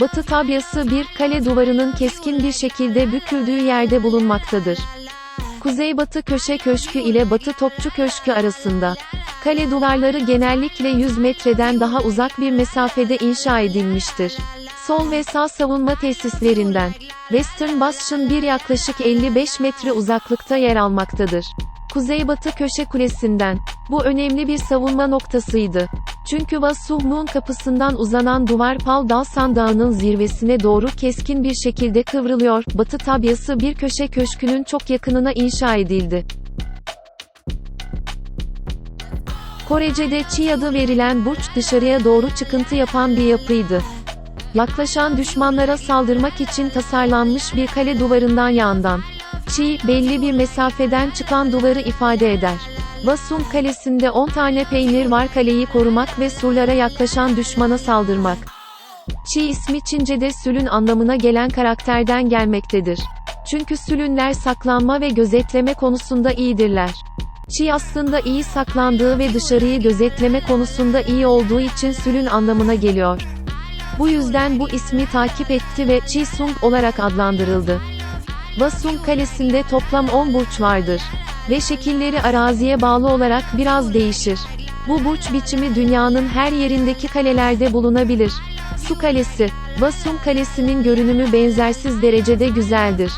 Batı tabyası bir kale duvarının keskin bir şekilde büküldüğü yerde bulunmaktadır. Kuzeybatı köşe köşkü ile batı topçu köşkü arasında. Kale duvarları genellikle 100 metreden daha uzak bir mesafede inşa edilmiştir. Sol ve sağ savunma tesislerinden. Western Bastion bir yaklaşık 55 metre uzaklıkta yer almaktadır. Kuzeybatı köşe kulesinden. Bu önemli bir savunma noktasıydı. Çünkü Vasuhmun kapısından uzanan duvar Pal Dalsan Dağı'nın zirvesine doğru keskin bir şekilde kıvrılıyor. Batı tabyası bir köşe köşkünün çok yakınına inşa edildi. Korece'de Çi adı verilen burç dışarıya doğru çıkıntı yapan bir yapıydı. Yaklaşan düşmanlara saldırmak için tasarlanmış bir kale duvarından yandan. Çi, belli bir mesafeden çıkan duvarı ifade eder. Vasum kalesinde 10 tane peynir var kaleyi korumak ve surlara yaklaşan düşmana saldırmak. Çi ismi Çince'de sülün anlamına gelen karakterden gelmektedir. Çünkü sülünler saklanma ve gözetleme konusunda iyidirler. Çi aslında iyi saklandığı ve dışarıyı gözetleme konusunda iyi olduğu için sülün anlamına geliyor. Bu yüzden bu ismi takip etti ve Chi Sung olarak adlandırıldı. Vasung Kalesi'nde toplam 10 burç vardır. Ve şekilleri araziye bağlı olarak biraz değişir. Bu burç biçimi dünyanın her yerindeki kalelerde bulunabilir. Su Kalesi, Vasung Kalesi'nin görünümü benzersiz derecede güzeldir.